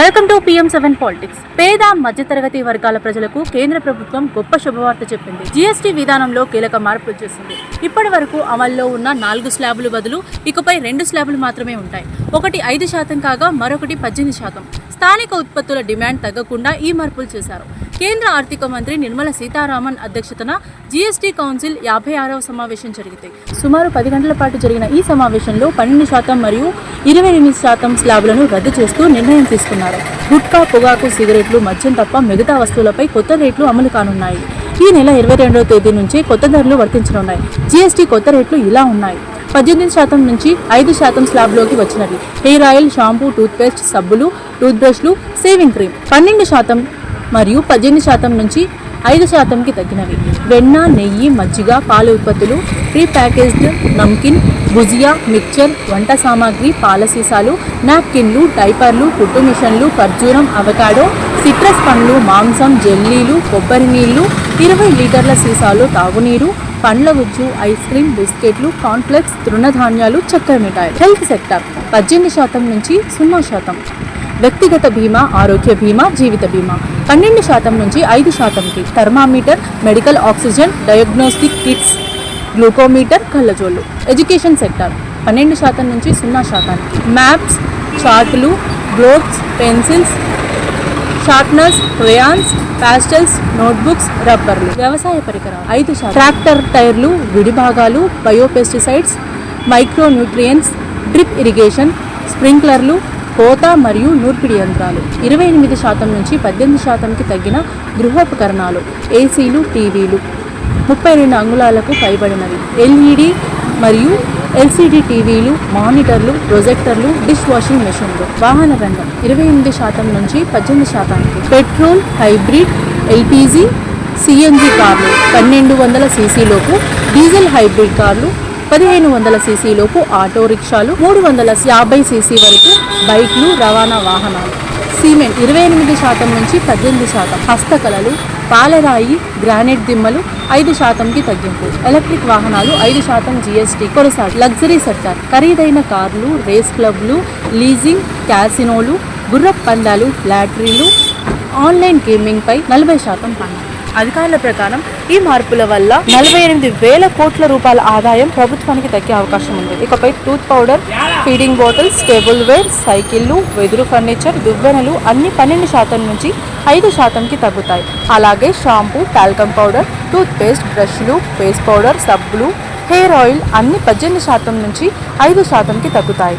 Welcome to PM seven politics పేద మధ్యతరగతి వర్గాల ప్రజలకు కేంద్ర ప్రభుత్వం గొప్ప శుభవార్త చెప్పింది. జీఎస్టీ విధానంలో కీలక మార్పులు చేసింది. ఇప్పటి వరకు అమల్లో ఉన్న నాలుగు స్లాబులు బదులు ఇకపై రెండు స్లాబులు మాత్రమే ఉంటాయి. ఒకటి ఐదు శాతం కాగా మరొకటి పద్దెనిమిది శాతం. స్థానిక ఉత్పత్తుల డిమాండ్ తగ్గకుండా ఈ మార్పులు చేశారు. కేంద్ర ఆర్థిక మంత్రి నిర్మల సీతారామన్ అధ్యక్షతన జీఎస్టీ కౌన్సిల్ యాభై ఆరవ సమావేశం జరిగింది. సుమారు పది గంటల పాటు జరిగిన ఈ సమావేశంలో పన్నెండు శాతం మరియు ఇరవై ఎనిమిది శాతం స్లాబ్లను రద్దు చేస్తూ నిర్ణయం తీసుకున్నారు. గుట్కా పొగాకు సిగరెట్లు మద్యం తప్ప మిగతా వస్తువులపై కొత్త రేట్లు అమలు కానున్నాయి. ఈ నెల ఇరవై రెండవ తేదీ నుంచి కొత్త ధరలు వర్తించనున్నాయి. జీఎస్టీ కొత్త రేట్లు ఇలా ఉన్నాయి. పద్దెనిమిది శాతం నుంచి ఐదు శాతం స్లాబ్లోకి వచ్చినవి. హెయిర్ ఆయిల్ షాంపూ టూత్పేస్ట్ సబ్బులు టూత్ బ్రష్లు సేవింగ్ క్రీమ్. పన్నెండు శాతం మరియు పద్దెనిమిది శాతం నుంచి ఐదు శాతంకి తగ్గినవి. వెన్న నెయ్యి మజ్జిగ పాల ఉత్పత్తులు pre packaged namkeen bhujia mixture వంట సామాగ్రి పాల సీసాలు నాప్కిన్లు డైపర్లు కుట్టు మిషన్లు ఖర్జూరం అవకాడో సిట్రస్ పండ్లు మాంసం జెల్లీలు కొబ్బరి నీళ్ళు ఇరవై లీటర్ల సీసాలు తాగునీరు పండ్ల గుజ్జు ఐస్ క్రీమ్ బిస్కెట్లు కాన్ఫ్లెక్స్ తృణధాన్యాలు చక్కెర మిఠాయి హెల్త్ సెక్టర్ పద్దెనిమిది శాతం నుంచి సున్నా శాతం. వ్యక్తిగత బీమా ఆరోగ్య బీమా జీవిత బీమా. పన్నెండు శాతం నుంచి ఐదు శాతంకి thermometer medical oxygen diagnostic kits glucometer కళ్ళజోళ్ళు. Education sector. పన్నెండు శాతం నుంచి సున్నా శాతానికి. Maps చార్టులు globes pencils sharpeners crayons pastels notebooks రబ్బర్లు. వ్యవసాయ పరికరాలు. ఐదు శాతం. ట్రాక్టర్ టైర్లు విడిభాగాలు బయోపెస్టిసైడ్స్ మైక్రోన్యూట్రియంట్స్ డ్రిప్ ఇరిగేషన్ స్ప్రింక్లర్లు కోత మరియు నూర్పిడి యంత్రాలు. ఇరవై ఎనిమిది శాతం నుంచి పద్దెనిమిది శాతంకి తగ్గిన గృహోపకరణాలు ఏసీలు టీవీలు. ముప్పై రెండు అంగుళాలకు పైబడినవి. ఎల్ఈడి మరియు ఎల్సిడి టీవీలు మానిటర్లు ప్రొజెక్టర్లు డిష్ వాషింగ్ మెషిన్లు. వాహన రంగం ఇరవై ఎనిమిది శాతం నుంచి పద్దెనిమిది శాతానికి. పెట్రోల్ హైబ్రిడ్ ఎల్పిజి సిఎన్జి కార్లు పన్నెండు వందల సీసీలోపు డీజిల్ హైబ్రిడ్ కార్లు పదిహేను వందల సీసీలోపు ఆటో రిక్షాలు మూడు వందల యాభై సీసీ వరకు బైక్లు రవాణా వాహనాలు. సిమెంట్ ఇరవై ఎనిమిది శాతం నుంచి పద్దెనిమిది శాతం. హస్తకళలు పాలరాయి గ్రానైట్ దిమ్మలు ఐదు శాతంకి తగ్గింపు. ఎలక్ట్రిక్ వాహనాలు ఐదు శాతం జీఎస్టీ కొనసాగి. Luxury sector. ఖరీదైన కార్లు రేస్ క్లబ్లు లీజింగ్ క్యాసినోలు గుర్రపు పందాలు లాటరీలు ఆన్లైన్ గేమింగ్పై నలభై శాతం పన్ను. అధికారుల ప్రకారం ఈ మార్పుల వల్ల నలభై ఎనిమిది వేల కోట్ల రూపాయల ఆదాయం ప్రభుత్వానికి దక్కే అవకాశం ఉంది. ఇకపై tooth powder feeding bottles tableware సైకిళ్ళు వెదురు ఫర్నిచర్ దువ్వెనలు అన్ని పన్నెండు శాతం నుంచి ఐదు శాతంకి తగ్గుతాయి. అలాగే shampoo talcum powder toothpaste బ్రష్లు ఫేస్ పౌడర్ సబ్బులు హెయిర్ ఆయిల్ అన్ని పద్దెనిమిది శాతం నుంచి ఐదు శాతంకి తగ్గుతాయి.